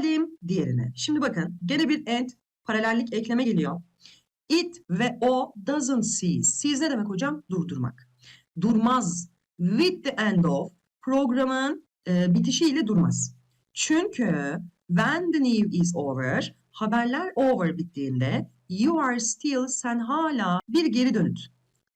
Geldim diğerine. Şimdi bakın gene bir and paralellik ekleme geliyor. It ve o doesn't cease. Cease ne demek hocam? Durdurmak. Durmaz. With the end of programın e, bitişiyle durmaz. Çünkü when the news is over haberler over bittiğinde you are still sen hala bir geri dönüt.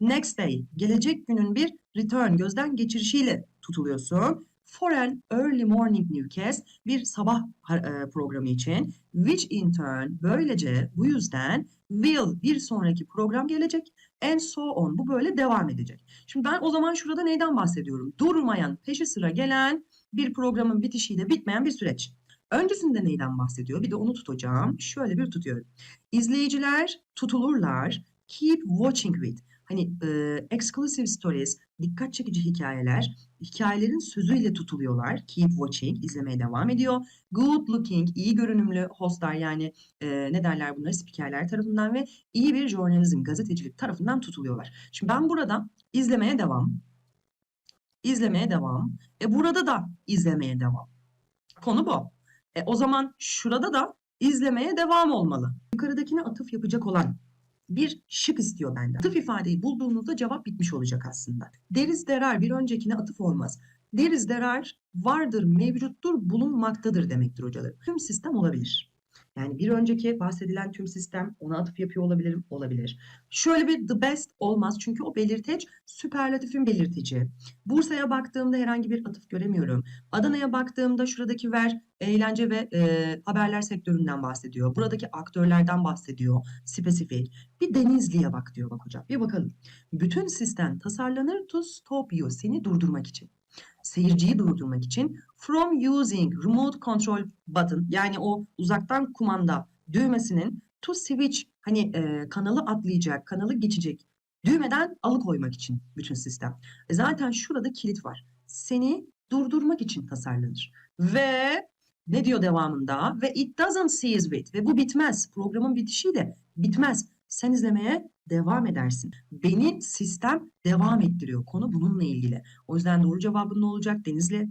Next day gelecek günün bir return gözden geçirişiyle tutuluyorsun. For an early morning newscast bir sabah e, programı için which in turn böylece bu yüzden will bir sonraki program gelecek and so on bu böyle devam edecek. Şimdi ben o zaman şurada neyden bahsediyorum? Durmayan, peşi sıra gelen bir programın bitişiyle bitmeyen bir süreç. Öncesinde neyden bahsediyor? Bir de onu tutacağım. Şöyle bir tutuyorum. İzleyiciler tutulurlar. Keep watching with. Hani e, exclusive stories, dikkat çekici hikayeler, hikayelerin sözüyle tutuluyorlar. Keep watching, izlemeye devam ediyor. Good looking, iyi görünümlü hostlar yani e, ne derler bunları spikerler tarafından ve iyi bir jurnalizm, gazetecilik tarafından tutuluyorlar. Şimdi ben burada izlemeye devam, izlemeye devam. E burada da izlemeye devam. Konu bu. E, o zaman şurada da izlemeye devam olmalı. Yukarıdakine atıf yapacak olan bir şık istiyor benden. Atıf ifadeyi bulduğunuzda cevap bitmiş olacak aslında. Deriz derar bir öncekine atıf olmaz. Deriz derar vardır, mevcuttur, bulunmaktadır demektir hocalarım. Tüm sistem olabilir. Yani bir önceki bahsedilen tüm sistem ona atıf yapıyor olabilirim, olabilir. Şöyle bir the best olmaz çünkü o belirteç süperlatifin belirtici. Bursa'ya baktığımda herhangi bir atıf göremiyorum. Adana'ya baktığımda şuradaki ver eğlence ve e, haberler sektöründen bahsediyor. Buradaki aktörlerden bahsediyor. Spesifik. Bir Denizli'ye bak diyor bak hocam. Bir bakalım. Bütün sistem tasarlanır to stop you. Seni durdurmak için. Seyirciyi durdurmak için from using remote control button yani o uzaktan kumanda düğmesinin to switch hani e, kanalı atlayacak, kanalı geçecek düğmeden alıkoymak için bütün sistem. E zaten şurada kilit var. Seni durdurmak için tasarlanır. Ve ne diyor devamında? Ve it doesn't cease with. Ve bu bitmez. Programın bitişi de bitmez. Sen izlemeye devam edersin. Beni sistem devam ettiriyor. Konu bununla ilgili. O yüzden doğru cevabın ne olacak? Denizli